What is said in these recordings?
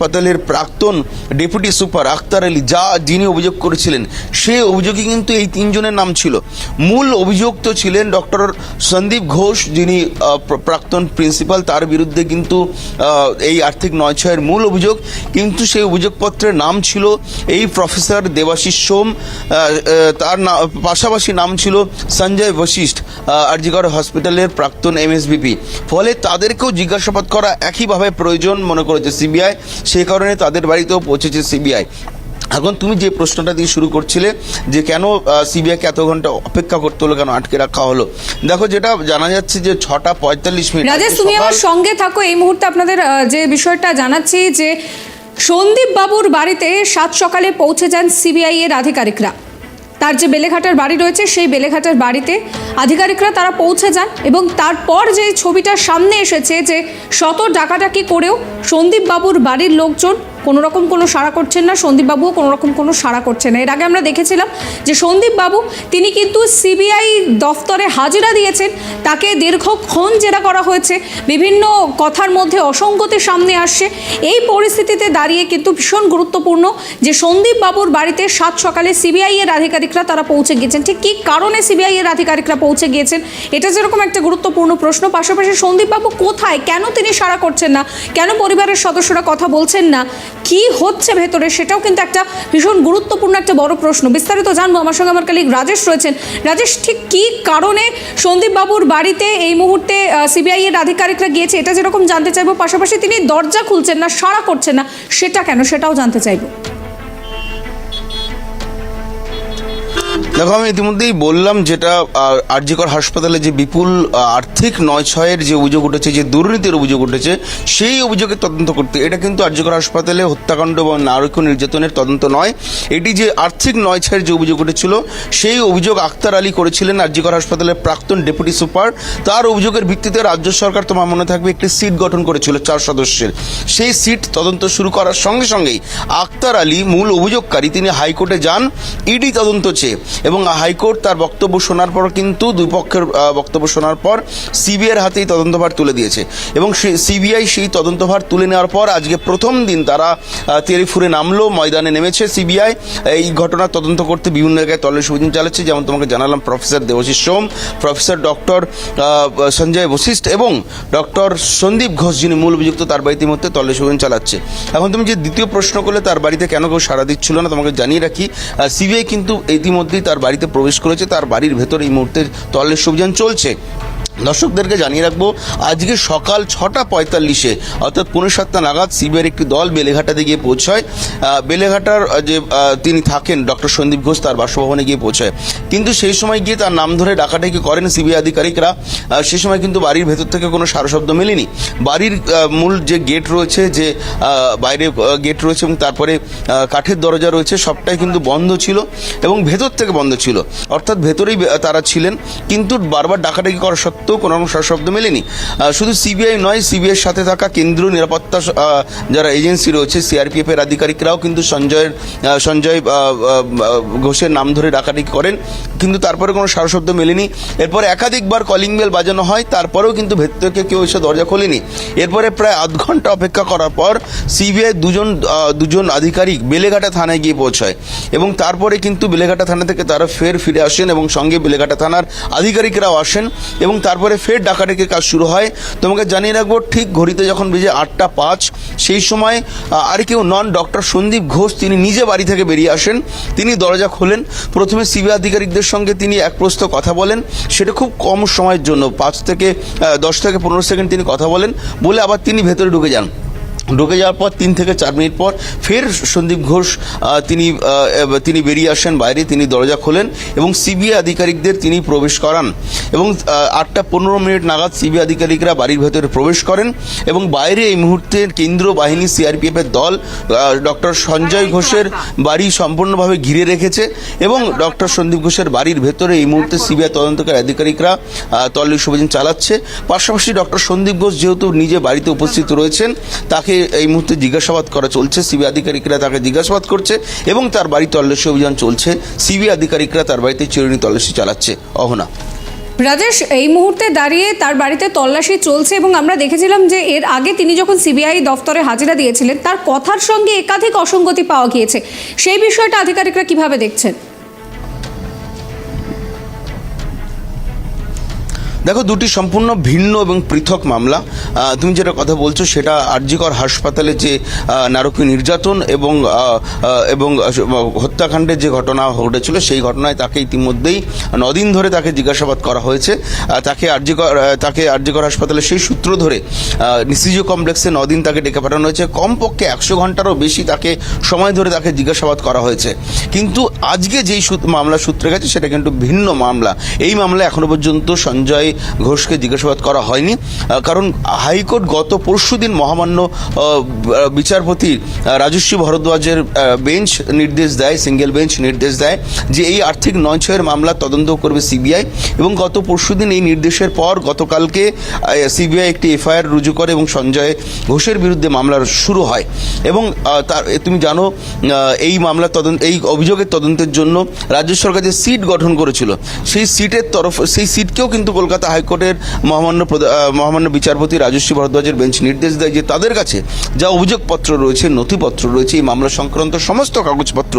হাসপাতালের প্রাক্তন deputy super Akter Ali যা যিনি অভিযোগ করেছিলেন সেই অভিযোগে কিন্তু এই তিনজনের নাম ছিল। মূল অভিযুক্ত ছিলেন ডক্টর সন্দীপ ঘোষ, যিনি প্রাক্তন প্রিন্সিপাল, তার বিরুদ্ধে কিন্তু এই আর্থিক নয় ছয়ের মূল অভিযোগ। কিন্তু সেই অভিযোগপত্রের নাম ছিল এই প্রফেসর দেবাশিস সোম তার পাশাপাশি নাম ছিল সঞ্জয় বশিষ্ঠ আরজিগড় হসপিটালের প্রাক্তন এমএসবিপি। ফলে তাদেরকেও জিজ্ঞাসাবাদ করা একইভাবে প্রয়োজন মনে করেছে সিবিআই। সেই কারণে তাদের বাড়িতেও পৌঁছেছে সিবিআই। এখন তুমি যে প্রশ্নটা দিয়ে শুরু করছিলে যে কেন সিবিআইকে এত ঘণ্টা অপেক্ষা করতে হলো কেন আটকে রাখা হলো? দেখো যেটা জানা যাচ্ছে যে ছটা পঁয়তাল্লিশ মিনিট রাজেশ তুমি আমার সঙ্গে থাকো। এই মুহূর্তে আপনাদের যে বিষয়টা জানাচ্ছি যে সন্দীপ বাবুর বাড়িতে সাত সকালে পৌঁছে যান সিবিআই এর আধিকারিকরা। তার যে বেলেঘাটার বাড়ি রয়েছে, সেই বেলেঘাটার বাড়িতে আধিকারিকরা তারা পৌঁছে যান এবং তারপর যে ছবিটা সামনে এসেছে যে শত ডাকাডাকি করেও সন্দীপ বাবুর বাড়ির লোকজন কোনো রকম কোনো সাড়া করছেন না সন্দীপ বাবুও কোনো রকম কোনো সাড়া করছেন না। এর আগে আমরা দেখেছিলাম যে সন্দীপ বাবু তিনি কিন্তু সিবিআই দফতরে হাজিরা দিয়েছেন, তাকে দীর্ঘক্ষণ জেরা করা হয়েছে, বিভিন্ন কথার মধ্যে অসঙ্গতি সামনে আসছে। এই পরিস্থিতিতে দাঁড়িয়ে কিন্তু ভীষণ গুরুত্বপূর্ণ যে সন্দীপ বাবুর বাড়িতে সাত সকালে সিবিআই এর আধিকারিকরা তারা পৌঁছে গিয়েছেন। ঠিক কী কারণে সিবিআই এর আধিকারিকরা পৌঁছে গিয়েছেন? এটা যেরকম একটা গুরুত্বপূর্ণ প্রশ্ন, পাশাপাশি সন্দীপ বাবু কোথায়? কেন তিনি সাড়া করছেন না? কেন পরিবারের সদস্যরা কথা বলছেন না? কি হচ্ছে ভেতরে সেটাও কিন্তু একটা ভীষণ গুরুত্বপূর্ণ একটা বড় প্রশ্ন। বিস্তারিত জানব। আমার সঙ্গে আমার কালিক রাজেশ রয়েছেন। রাজেশ, ঠিক কি কারণে সন্দীপ বাবুর বাড়িতে এই মুহূর্তে সিবিআই এর আধিকারিকরা গিয়েছে? এটা যেরকম জানতে চাইব। পাশাপাশি তিনি দরজা খুলছেন না, সাড়া করছেন না, সেটা কেন? সেটাও জানতে চাইব। দেখো, আমি ইতিমধ্যেই বললাম যেটা আরজিকর হাসপাতালে যে বিপুল আর্থিক নয় ছয়ের যে অভিযোগ উঠেছে, যে দুর্নীতির অভিযোগ উঠেছে, সেই অভিযোগের তদন্ত করতে, এটা কিন্তু আরজিকর হাসপাতালে হত্যাকাণ্ড বা নারক নির্যাতনের তদন্ত নয়। এটি যে আর্থিক নয় ছয়ের যে অভিযোগ উঠেছিল, সেই অভিযোগ আক্তার আলী করেছিলেন আরজিকর হাসপাতালের প্রাক্তন ডেপুটি সুপার। তার অভিযোগের ভিত্তিতে রাজ্য সরকার, তোমার মনে থাকবে, একটি সিট গঠন করেছিল চার সদস্যের। সেই সিট তদন্ত শুরু করার সঙ্গে সঙ্গেই আক্তার আলী, মূল অভিযোগকারী, তিনি হাইকোর্টে যান, ইডি তদন্ত চেয়ে। এবং হাইকোর্ট তার বক্তব্য শোনার পর কিন্তু দুই পক্ষের বক্তব্য শোনার পর সিবিআইয়ের হাতেই তদন্তভার তুলে দিয়েছে। এবং সিবিআই সেই তদন্তভার তুলে নেওয়ার পর আজকে প্রথম দিন তারা তেরিফুরে নামলো, ময়দানে নেমেছে সিবিআই। এই ঘটনার তদন্ত করতে বিভিন্ন জায়গায় তল্লাশি অভিযান চালাচ্ছে। যেমন তোমাকে জানালাম, professor Debashis Som, professor doctor Sanjay Vashishtha এবং ডক্টর সন্দীপ ঘোষ, যিনি মূল অভিযুক্ত, তার বাড়িতে মধ্যে তল্লাশি অভিযান চালাচ্ছে। এখন তুমি যে দ্বিতীয় প্রশ্ন করলে, তার বাড়িতে কেন কেউ সাড়া দিচ্ছিল না, তোমাকে জানিয়ে রাখি। সিবিআই কিন্তু ইতিমধ্যেই তার বাড়িতে প্রবেশ করেছে তার বাড়ির ভেতরে এই মুহূর্তে তল্লেশ অভিযান চলছে। দর্শকদেরকে জানিয়ে রাখব, আজকে সকাল ছটা পঁয়তাল্লিশে, অর্থাৎ পনেরো সাতটা নাগাদ সিবিআইয়ের একটি দল বেলেঘাটাতে গিয়ে পৌঁছয়। বেলেঘাটার যে তিনি থাকেন ডক্টর সন্দীপ ঘোষ, তার বাসভবনে গিয়ে পৌঁছায়। কিন্তু সেই সময় গিয়ে তার নাম ধরে ডাকাডাকি করেন সিবিআই আধিকারিকরা। সে সময় কিন্তু বাড়ির ভেতর থেকে কোনো সারশব্দ মেলেনি। বাড়ির মূল যে গেট রয়েছে, যে বাইরে গেট রয়েছে এবং তারপরে কাঠের দরজা রয়েছে, সবটাই কিন্তু বন্ধ ছিল এবং ভেতর থেকে বন্ধ ছিল। অর্থাৎ ভেতরেই তারা ছিলেন। কিন্তু বারবার ডাকাডাকি করা সত্ত্বেও কোনো রকম শব্দ মেলেনি। শুধু সিবিআই নয় সিবিআইয়ের সাথে থাকা কেন্দ্রীয় নিরাপত্তা যারা এজেন্সি রয়েছে, সিআরপিএফ এর আধিকারিকরাও কিন্তু সঞ্জয়ের সঞ্জয় ঘোষের নাম ধরে ডাকাডাকি করেন। কিন্তু তারপরে কোনো সারশব্দ মেলেনি। এরপরে একাধিকবার কলিং বেল বাজানো হয়, তারপরেও কিন্তু ভেতর থেকে কেউ এসে দরজা খোলেনি। এরপরে প্রায় আধ ঘণ্টা অপেক্ষা করার পর সিবিআই দুজন দুজন আধিকারিক বেলেঘাটা থানায় গিয়ে পৌঁছায় এবং তারপরে কিন্তু বেলেঘাটা থানা থেকে তারা ফের ফিরে আসেন এবং সঙ্গে বেলেঘাটা থানার আধিকারিকরাও আসেন এবং তারপরে ফের ডাকাডাকির কাজ শুরু হয়। তোমাকে জানিয়ে রাখব, ঠিক ঘড়িতে যখন বেজে আটটা পাঁচ, সেই সময় আর কেউ নন ডক্টর সন্দীপ ঘোষ, তিনি নিজে বাড়ি থেকে বেরিয়ে আসেন। তিনি দরজা খোলেন। প্রথমে সিবিআই আধিকারিকদের সঙ্গে তিনি এক প্রস্ত কথা বলেন। সেটা খুব কম সময়ের জন্য, পাঁচ থেকে দশ থেকে পনেরো সেকেন্ড তিনি কথা বলেন। বলে আবার তিনি ভেতরে ঢুকে যান। ঢুকে যাওয়ার পর তিন থেকে চার মিনিট পর ফের সন্দীপ ঘোষ তিনি তিনি বেরিয়ে আসেন বাইরে তিনি দরজা খোলেন এবং সিবিআই আধিকারিকদের তিনি প্রবেশ করান। এবং আটটা পনেরো মিনিট নাগাদ সিবিআই আধিকারিকরা বাড়ির ভেতরে প্রবেশ করেন এবং বাইরে এই মুহূর্তে কেন্দ্রীয় বাহিনী সিআরপিএফ এর দল ডক্টর সঞ্জয় ঘোষের বাড়ি সম্পূর্ণভাবে ঘিরে রেখেছে এবং ডক্টর সন্দীপ ঘোষের বাড়ির ভেতরে এই মুহূর্তে সিবিআই তদন্তকারী আধিকারিকরা তল্লাশি অভিযান চালাচ্ছে। পাশাপাশি ডক্টর সন্দীপ ঘোষ যেহেতু নিজে বাড়িতে উপস্থিত রয়েছেন তাকে এই মুহূর্তে জিজ্ঞাসাবাদ করা চলছে, সিবিআই আধিকারিকরা তাকে জিজ্ঞাসাবাদ করছে এবং তার বাড়ি তল্লাশি অভিযান চলছে। সিবিআই আধিকারিকরা তার বাড়িতে চিরুনি তল্লাশি চালাচ্ছে। অহনা। রাজেশ, এই মুহূর্তে দাঁড়িয়ে তার বাড়িতে তল্লাশি চলছে এবং আমরা দেখেছিলাম যে এর আগে তিনি যখন সিবিআই দফতরে হাজিরা দিয়েছিলেন, তার কথার সঙ্গে একাধিক অসঙ্গতি পাওয়া গিয়েছে। সেই বিষয়টা আধিকারিকরা কীভাবে দেখছেন? দেখো দুটি সম্পূর্ণ ভিন্ন এবং পৃথক মামলা। তুমি যেটা কথা বলছো সেটা আরজিকর হাসপাতালে যে নারকীয় নির্যাতন এবং এবং হত্যাকাণ্ডের যে ঘটনা ঘটেছিল সেই ঘটনায় তাকে ইতিমধ্যেই নদিন ধরে তাকে জিজ্ঞাসাবাদ করা হয়েছে। তাকে আরজিকর আহ, তাকে আরজিকর হাসপাতালে সেই সূত্র ধরে নিসিজো কমপ্লেক্সে নদিন তাকে ডেকে পাঠানো হয়েছে। কমপক্ষে একশো ঘন্টারও বেশি তাকে সময় ধরে তাকে জিজ্ঞাসাবাদ করা হয়েছে। কিন্তু আজকে যেই মামলা সূত্রে গেছে সেটা কিন্তু ভিন্ন মামলা। এই মামলা এখনও পর্যন্ত সঞ্জয় ঘোষকে জিজ্ঞাসাবাদ করা হয়নি কারণ হাইকোর্ট গত পরশুদিন মহামান্য বিচারপতি রাজস্বী ভরদ্বাজের বেঞ্চ নির্দেশ দেয়, সিঙ্গেল বেঞ্চ নির্দেশ দেয়, যে এই আর্থিক নয় ছয়ের মামলা তদন্ত করবে সিবিআই এবং গত পরশুদিন এই নির্দেশের পর গতকালকে সিবিআই একটি এফআইআর রুজু করে এবং সঞ্জয় ঘোষের বিরুদ্ধে মামলা শুরু হয় এবং তার তুমি জানো এই মামলা তদন্ত, এই অভিযোগের তদন্তের জন্য রাজ্য সরকার যে সিট গঠন করেছিল, সেই সিটের তরফ, সেই সিটকেও কিন্তু কলকাতা হাইকোর্টের মহামান্য মহামান্য বিচারপতি রাজস্বী ভরদ্বাজের বেঞ্চ নির্দেশ দেয় যে তাদের কাছে যা অভিযোগপত্র রয়েছে, নথিপত্র রয়েছে, এই মামলা সংক্রান্ত সমস্ত কাগজপত্র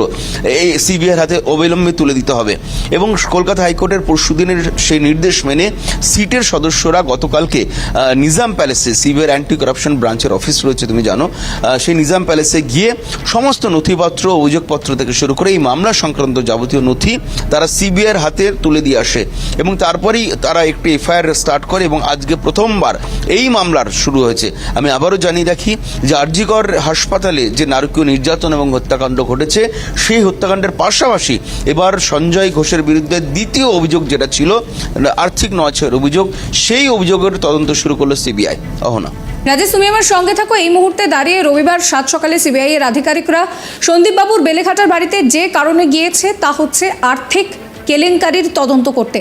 এই সিবিআইয়ের হাতে অবিলম্বে তুলে দিতে হবে। এবং কলকাতা হাইকোর্টের পরশুদিনের সেই নির্দেশ মেনে সিটের সদস্যরা গতকালকে নিজাম প্যালেসে, সিবিআইয়ের অ্যান্টি করাপশন ব্রাঞ্চের অফিস রয়েছে তুমি জানো সেই নিজাম প্যালেসে গিয়ে সমস্ত নথিপত্র, অভিযোগপত্র থেকে শুরু করে এই মামলা সংক্রান্ত যাবতীয় নথি তারা সিবিআইয়ের হাতে তুলে দিয়ে আসে। এবং তারপরেই তারা একটি এফআইআর স্টার্ট করে এবং আজকে প্রথমবার এই মামলার শুরু হয়েছে। আমি আবারও জানিয়ে রাখি যে আরজিকর হাসপাতালে যে নারকীয় নির্যাতন এবং হত্যাকাণ্ড ঘটেছে, সেই হত্যাকাণ্ডের পাশাপাশি এবার সঞ্জয় ঘোষের বিরুদ্ধে দ্বিতীয় অভিযোগ যেটা ছিল, আর্থিক নয়ছের অভিযোগ, সেই অভিযোগের তদন্ত শুরু করল সিবিআই। অহনা। রাজেশ, তুমি আমার সঙ্গে থাকো। এই মুহূর্তে দাঁড়িয়ে রবিবার সাত সকালে সিবিআই এর আধিকারিকরা সন্দীপবাবুর বেলেঘাটার বাড়িতে যে কারণে গিয়েছে তা হচ্ছে আর্থিক কেলেঙ্কারির তদন্ত করতে।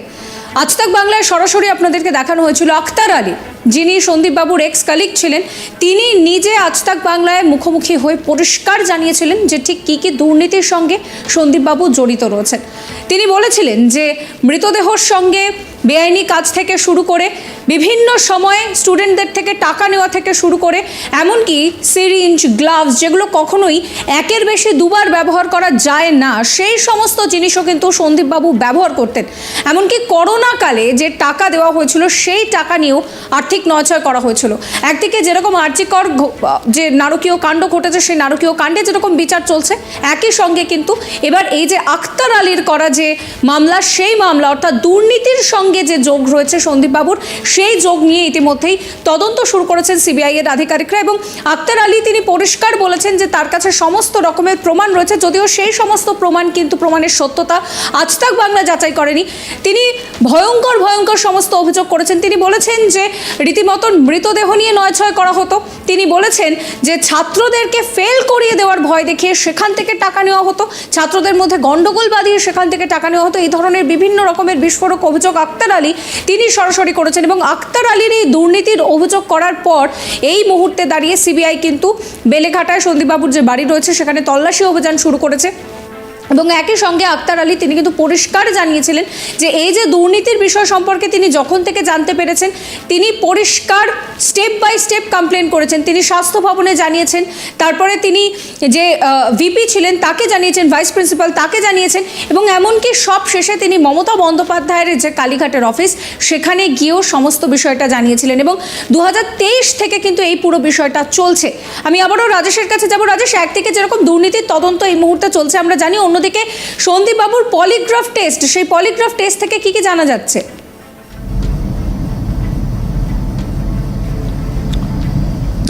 আজ তাক বাংলায় সরাসরি আপনাদেরকে দেখানো হয়েছিল আক্তার আলী। যিনি সন্দীপবাবুর এক্স কালিক ছিলেন, তিনি নিজে আজ তাক বাংলায় মুখোমুখি হয়ে পরিষ্কার জানিয়েছিলেন যে ঠিক কী কী দুর্নীতির সঙ্গে সন্দীপবাবু জড়িত রয়েছেন। তিনি বলেছিলেন যে মৃতদেহর সঙ্গে বেআইনি কাজ থেকে শুরু করে বিভিন্ন সময়ে স্টুডেন্টদের থেকে টাকা নেওয়া থেকে শুরু করে, এমনকি সিরিঞ্জ গ্লাভস যেগুলো কখনোই একের বেশি দুবার ব্যবহার করা যায় না, সেই সমস্ত জিনিসও কিন্তু সন্দীপবাবু ব্যবহার করতেন। এমনকি করোনাকালে যে টাকা দেওয়া হয়েছিল, সেই টাকা নিয়েও আর্থিক নয়ছয় করা হয়েছিল। একদিকে যেরকম আর্যিকর যে নারকীয় কাণ্ড ঘটেছে, সেই নারকীয় কাণ্ডে যেরকম বিচার চলছে, একই সঙ্গে কিন্তু এবার এই যে আক্তার আলীর করা যে মামলা, সেই মামলা, অর্থাৎ দুর্নীতির সঙ্গে যে যোগ রয়েছে সন্দীপবাবুর সেই যোগ নিয়ে ইতিমধ্যেই তদন্ত শুরু করেছেন সিবিআই এর আধিকারিকরা এবং আক্তার আলী তিনি পরিষ্কার বলেছেন যে তার কাছে সমস্ত রকমের প্রমাণ রয়েছে, যদিও সেই সমস্ত প্রমাণ কিন্তু প্রমাণের সত্যতা আজ তাক বাংলা যাচাই করেনি। তিনি ভয়ঙ্কর ভয়ঙ্কর সমস্ত অভিযোগ করেছেন। তিনি বলেছেন যে রীতিমতন মৃতদেহ নিয়ে নয় ছয় করা হতো। তিনি বলেছেন যে ছাত্রদেরকে ফেল করিয়ে দেওয়ার ভয় দেখিয়ে সেখান থেকে টাকা নেওয়া হতো। ছাত্রদের মধ্যে গন্ডগোল বাঁধিয়ে সেখান থেকে টাকা নেওয়া হতো। এই ধরনের বিভিন্ন রকমের বিস্ফোরক অভিযোগ আক্তার আলী তিনি সরাসরি করেছেন এবং আক্তার আলীর এই দুর্নীতির অভিযোগ করার পর এই মুহূর্তে দাঁড়িয়ে সিবিআই কিন্তু বেলেঘাটায় সন্দীপবাবুর যে বাড়ি রয়েছে, সেখানে তল্লাশি অভিযান শুরু করেছে। এবং একই সঙ্গে আক্তার আলী, তিনি কিন্তু পরিষ্কার জানিয়েছিলেন যে এই যে দুর্নীতির বিষয় সম্পর্কে তিনি যখন থেকে জানতে পেরেছেন, তিনি পরিষ্কার স্টেপ বাই স্টেপ কমপ্লেন করেছেন। তিনি স্বাস্থ্য ভবনে জানিয়েছেন, তারপরে তিনি যে ভিপি ছিলেন তাকে জানিয়েছেন ভাইস প্রিন্সিপাল তাকে জানিয়েছেন এবং এমনকি সব শেষে তিনি মমতা বন্দ্যোপাধ্যায়ের যে কালীঘাটের অফিস সেখানে গিয়েও সমস্ত বিষয়টা জানিয়েছিলেন এবং দু হাজার তেইশ থেকে কিন্তু এই পুরো বিষয়টা চলছে। আমি আবারও রাজেশের কাছে যাব। রাজেশ, একদিকে যেরকম দুর্নীতির তদন্ত এই মুহূর্তে চলছে, আমরা জানি অন্যদিকে সন্দীপবাবুর পলিগ্রাফ টেস্ট সেই পলিগ্রাফ টেস্ট থেকে কি কি জানা যাচ্ছে?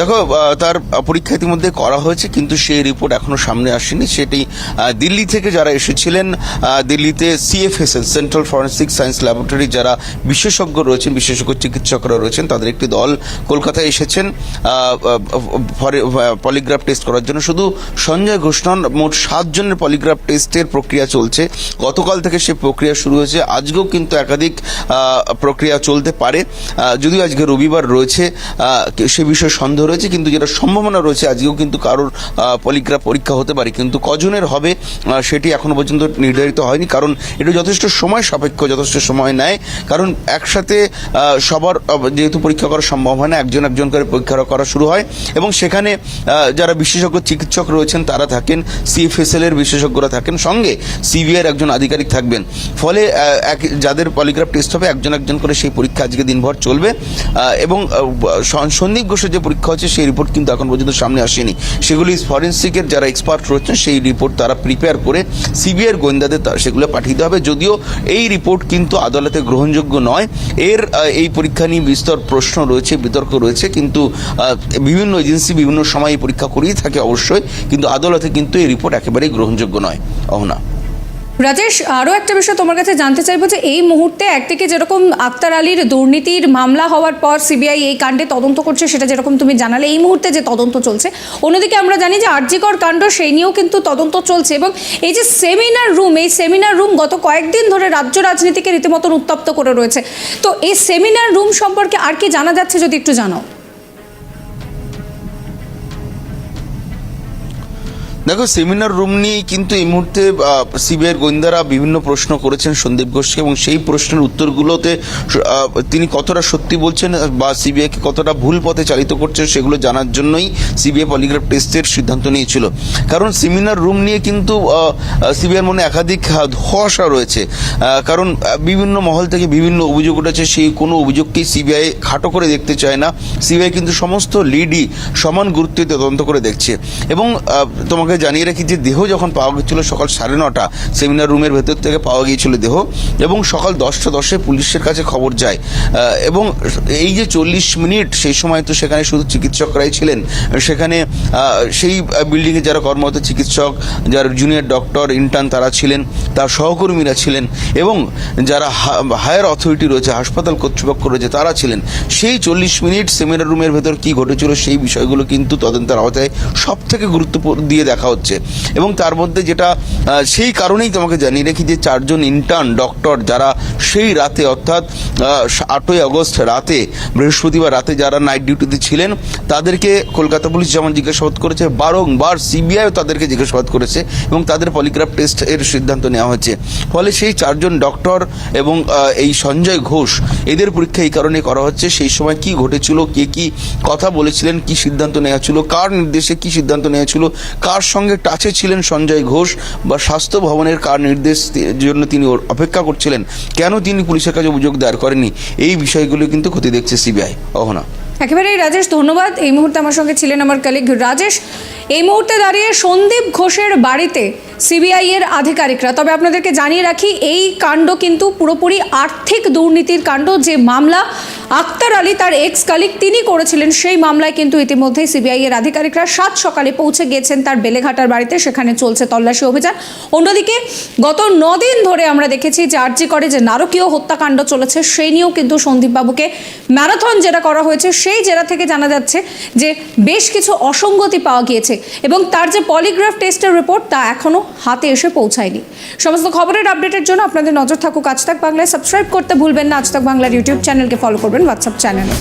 দেখো তার পরীক্ষা ইতিমধ্যে করা হয়েছে, কিন্তু সেই রিপোর্ট এখনও সামনে আসেনি। সেটি দিল্লি থেকে যারা এসেছিলেন দিল্লিতে CFSL central forensic science laboratory যারা বিশেষজ্ঞ রয়েছেন, বিশেষজ্ঞ চিকিৎসকরা রয়েছেন, তাদের একটি দল কলকাতায় এসেছেন পলিগ্রাফ টেস্ট করার জন্য। শুধু সঞ্জয় ঘোষ নন, মোট সাতজনের পলিগ্রাফ টেস্টের প্রক্রিয়া চলছে। গতকাল থেকে সে প্রক্রিয়া শুরু হয়েছে। আজকেও কিন্তু একাধিক প্রক্রিয়া চলতে পারে। যদিও আজকে রবিবার রয়েছে সে বিষয়ে সন্দেহ রয়েছে, কিন্তু যেটা সম্ভাবনা রয়েছে, আজকেও কিন্তু কারোর পলিগ্রাফ পরীক্ষা হতে পারে। কিন্তু কজনের হবে সেটি এখনও পর্যন্ত নির্ধারিত হয়নি, কারণ এটা যথেষ্ট সময় সাপেক্ষ, যথেষ্ট সময় নেয়। কারণ একসাথে সবার যেহেতু পরীক্ষা করা সম্ভব হয় না, একজন একজন করে পরীক্ষা করা শুরু হয়। এবং সেখানে যারা বিশেষজ্ঞ চিকিৎসক রয়েছেন, তারা থাকেন সিএফএসএল এর বিশেষজ্ঞরা থাকেন, সঙ্গে সিবিআই একজন আধিকারিক থাকবেন। ফলে এক- যাদের পলিগ্রাফ টেস্ট হবে, একজন একজন করে সেই পরীক্ষা আজকে দিনভর চলবে। এবং সন্দীপ ঘোষের যে পরীক্ষা হচ্ছে সেই রিপোর্ট কিন্তু এখন পর্যন্ত সামনে আসেনি। সেগুলি ফরেন্সিকের যারা এক্সপার্ট রয়েছেন, সেই রিপোর্ট তারা প্রিপেয়ার করে সিবিআইয়ের গোয়েন্দাদের সেগুলো পাঠিয়ে দেওয়া হবে। যদিও এই রিপোর্ট কিন্তু আদালতে গ্রহণযোগ্য নয়। এর এই পরীক্ষা নিয়ে বিস্তর প্রশ্ন রয়েছে, বিতর্ক রয়েছে, কিন্তু বিভিন্ন এজেন্সি বিভিন্ন সময় পরীক্ষা করেই থাকে অবশ্যই, কিন্তু আদালতে কিন্তু এই রিপোর্ট একেবারেই গ্রহণযোগ্য নয়। অহনা। রাজেশ, আরও একটা বিষয় তোমার কাছে জানতে চাইব যে এই মুহূর্তে একদিকে যেরকম আক্তার আলীর দুর্নীতির মামলা হওয়ার পর সিবিআই এই কাণ্ডে তদন্ত করছে, সেটা যেরকম তুমি জানালে, এই মুহূর্তে যে তদন্ত চলছে, অন্যদিকে আমরা জানি যে আরজিকর কাণ্ড, সেই নিয়েও কিন্তু তদন্ত চলছে এবং এই যে সেমিনার রুম, এই সেমিনার রুম গত কয়েকদিন ধরে রাজ্য রাজনীতিকে রীতিমতন উত্তপ্ত করে রয়েছে। তো এই সেমিনার রুম সম্পর্কে আর কি জানা যাচ্ছে যদি একটু জানাও? দেখো সেমিনার রুম নিয়েই কিন্তু এই মুহূর্তে সিবিআইয়ের গোয়েন্দারা বিভিন্ন প্রশ্ন করেছেন সন্দীপ ঘোষকে এবং সেই প্রশ্নের উত্তরগুলোতে তিনি কতটা সত্যি বলছেন বা সিবিআইকে কতটা ভুল পথে চালিত করছেন সেগুলো জানার জন্যই সিবিআই পলিগ্রাফ টেস্টের সিদ্ধান্ত নিয়েছিল। কারণ সেমিনার রুম নিয়ে কিন্তু সিবিআইয়ের মনে একাধিক ধোঁয়াশা রয়েছে। কারণ বিভিন্ন মহল থেকে বিভিন্ন অভিযোগ উঠেছে, সেই কোনো অভিযোগকেই সিবিআই খাটো করে দেখতে চায় না। সিবিআই কিন্তু সমস্ত লিডই সমান গুরুত্ব তদন্ত করে দেখছে। এবং তোমাকে জানিয়ে রাখি যে দেহ যখন পাওয়া গেছিল সকাল সাড়ে নটা সেমিনার রুমের ভেতর থেকে পাওয়া গিয়েছিল দেহ, এবং সকাল দশটা দশে পুলিশের কাছে খবর যায়। এবং এই যে চল্লিশ মিনিট, সেই সময় তো সেখানে শুধু চিকিৎসকরাই ছিলেন। সেখানে সেই বিল্ডিংয়ে যারা কর্মরত চিকিৎসক, যারা জুনিয়র ডক্টর ইন্টার্ন তারা ছিলেন, তার সহকর্মীরা ছিলেন, এবং যারা হায়ার অথরিটি রয়েছে, হাসপাতাল কর্তৃপক্ষ রয়েছে, তারা ছিলেন। সেই চল্লিশ মিনিট সেমিনার রুমের ভেতর কি ঘটেছিল সেই বিষয়গুলো কিন্তু তদন্তের আওতায় সব থেকে গুরুত্ব দিয়ে দেখা হচ্ছে। এবং তার মধ্যে যেটা সেই কারণেই তোমাকে জানিয়ে রাখি যে চারজন ইন্টার্ন ডক্টর যারা সেই রাতে, অর্থাৎ আটই আগস্ট রাতে, বৃহস্পতিবার রাতে যারা নাইট ডিউটিতে ছিলেন, তাদেরকে কলকাতা পুলিশ যেমন জিজ্ঞাসাবাদ করেছে, বারংবার সিবিআইও তাদেরকে জিজ্ঞাসাবাদ করেছে এবং তাদের পলিগ্রাফ টেস্ট এর সিদ্ধান্ত নেওয়া হয়েছে। ফলে সেই চারজন ডক্টর এবং এই সঞ্জয় ঘোষ, এদের পরীক্ষা এই কারণে করা হচ্ছে, সেই সময় কি ঘটেছিল, কে কি কথা বলেছিলেন, কি সিদ্ধান্ত নেওয়া ছিল, কার নির্দেশে কি সিদ্ধান্ত নেওয়া ছিল, কার সঙ্গে টাচে ছিলেন সঞ্জয় ঘোষ বা স্বাস্থ্য ভবনের কার নির্দেশ জন্য তিনি অপেক্ষা করছিলেন? কেন তিনি পুলিশের কাছে অভিযোগ দায়ের করেননি? এই বিষয়গুলো কিন্তু ক্ষতি দেখছে সিবিআই। অহনা। একেবারেই রাজেশ, ধন্যবাদ। এই মুহূর্তে আমার সঙ্গে ছিলেন আমার কালিগ রাজেশ। এই মুহূর্তে দাঁড়িয়ে সন্দীপ ঘোষের বাড়িতে সিবিআই এর আধিকারিকরা। তবে আপনাদেরকে জানিয়ে রাখি, এই কাণ্ড কিন্তু পুরোপুরি আর্থিক দুর্নীতির কাণ্ড। যে মামলা আক্তার আলী তার এক্স কালিক তিনি করেছিলেন, সেই মামলায় কিন্তু ইতিমধ্যেই সিবিআই এর আধিকারিকরা সাত সকালে পৌঁছে গিয়েছেন তার বেলেঘাটার বাড়িতে, সেখানে চলছে তল্লাশি অভিযান। অন্যদিকে গত নদিন ধরে আমরা দেখেছি যে আরজি করে যে নারকীয় হত্যাকাণ্ড চলেছে, সেই নিয়েও কিন্তু সন্দীপবাবুকে ম্যারাথন যেটা করা হয়েছে। সেই জেলা থেকে জানা যাচ্ছে যে বেশ কিছু অসঙ্গতি পাওয়া গিয়েছে। এবং তার যে পলিগ্রাফ টেস্টের রিপোর্ট তা এখনও হাতে এসে পৌঁছায়নি। সমস্ত খবরের আপডেটের জন্য আপনাদের নজর থাকুক আজ তাক বাংলায়। সাবস্ক্রাইব করতে ভুলবেন না, আজ তাক বাংলার ইউটিউব চ্যানেলকে ফলো করবেন হোয়াটসঅ্যাপ চ্যানেলে